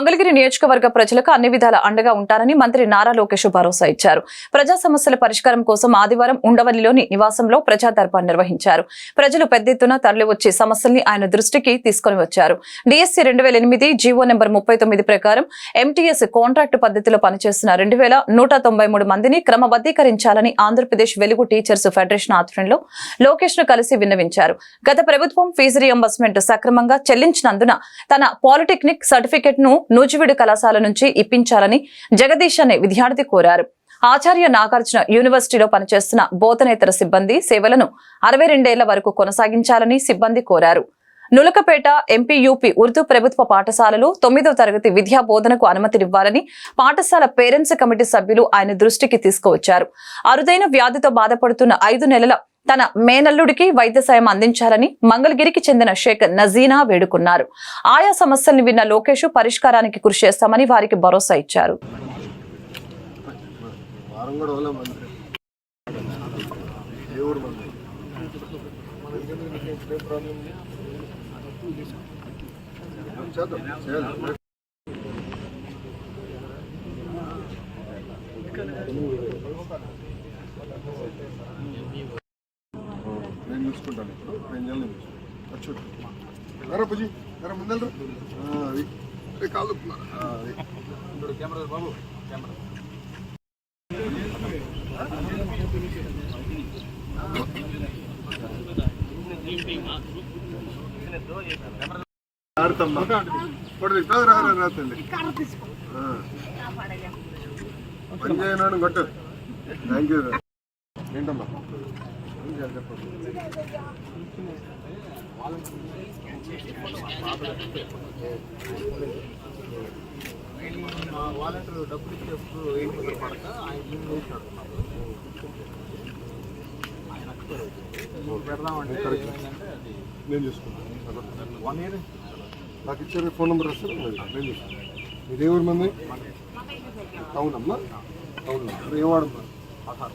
మంగళగిరి నియోజకవర్గ ప్రజలకు అన్ని విధాల అండగా ఉంటారని మంత్రి నారా లోకేష్ భరోసా ఇచ్చారు. ప్రజా సమస్యల పరిష్కారం కోసం ఆదివారం ఉండవల్లిలోని నివాసంలో ప్రజా దర్బార్ నిర్వహించారు. ప్రజలు పెద్ద ఎత్తున తరలివచ్చి సమస్యల్ని ఆయన దృష్టికి తీసుకొని వచ్చారు. డిఎస్సీ రెండు వేల ఎనిమిది జీవో నెంబర్ ముప్పై తొమ్మిది ప్రకారం ఎంటీఎస్ కాంట్రాక్టు పద్ధతిలో పనిచేస్తున్న రెండు వేల నూట తొంభై మూడు మందిని క్రమబద్ధీకరించాలని ఆంధ్రప్రదేశ్ వెలుగు టీచర్స్ ఫెడరేషన్ ఆధ్వర్యంలో లోకేష్ను కలిసి విన్నవించారు. గత ప్రభుత్వం ఫీజు రియంబర్స్మెంట్ సక్రమంగా చెల్లించినందున తన పాలిటెక్నిక్ సర్టిఫికెట్ను నూజివీడు కళాశాల నుంచి ఇప్పించాలని జగదీష్ అనే విద్యార్థి కోరారు. ఆచార్య నాగార్జున యూనివర్సిటీలో పనిచేస్తున్న బోధనేతర సిబ్బంది సేవలను అరవై రెండేళ్ళ వరకు కొనసాగించాలని సిబ్బంది కోరారు. నులకపేట ఎంపీయూపీ ఉర్దూ ప్రభుత్వ పాఠశాలలు తొమ్మిదవ తరగతి విద్యా బోధనకు అనుమతినివ్వాలని పాఠశాల పేరెంట్స్ కమిటీ సభ్యులు ఆయన దృష్టికి తీసుకువచ్చారు. అరుదైన వ్యాధితో బాధపడుతున్న ఐదు నెలల తన మేనల్లుడికి వైద్య సాయం అందించాలని మంగళగిరికి చెందిన షేక్ నజీనా వేడుకున్నారు. ఆయా సమస్యల్ని విన్న లోకేష్ పరిష్కారానికి కృషి చేస్తామని వారికి భరోసా ఇచ్చారు. చేద్దాం చూసుకుంటాను ఇప్పుడు. నేను చూసుకుంటాను వచ్చి రా పుజి రా ముందర అది. అరే కాళ్ళు అది కెమెరా బాబు కెమెరా ఆడతమ్మా. రా రా రా. పని చేయను థ్యాంక్ యూ చెప్పండి వాలంటీర్ డబ్బులు ఇచ్చేప్పుడు ఎయిట్ పడక ఆయన ఆయన చూసుకుంటాను. వన్ ఇయర్ నాకు ఇచ్చారు ఫోన్ నెంబర్ వస్తే ఇది ఏ ఊరు మంది? అవునమ్మా అవును ఏం వాడమ్మా పదహారు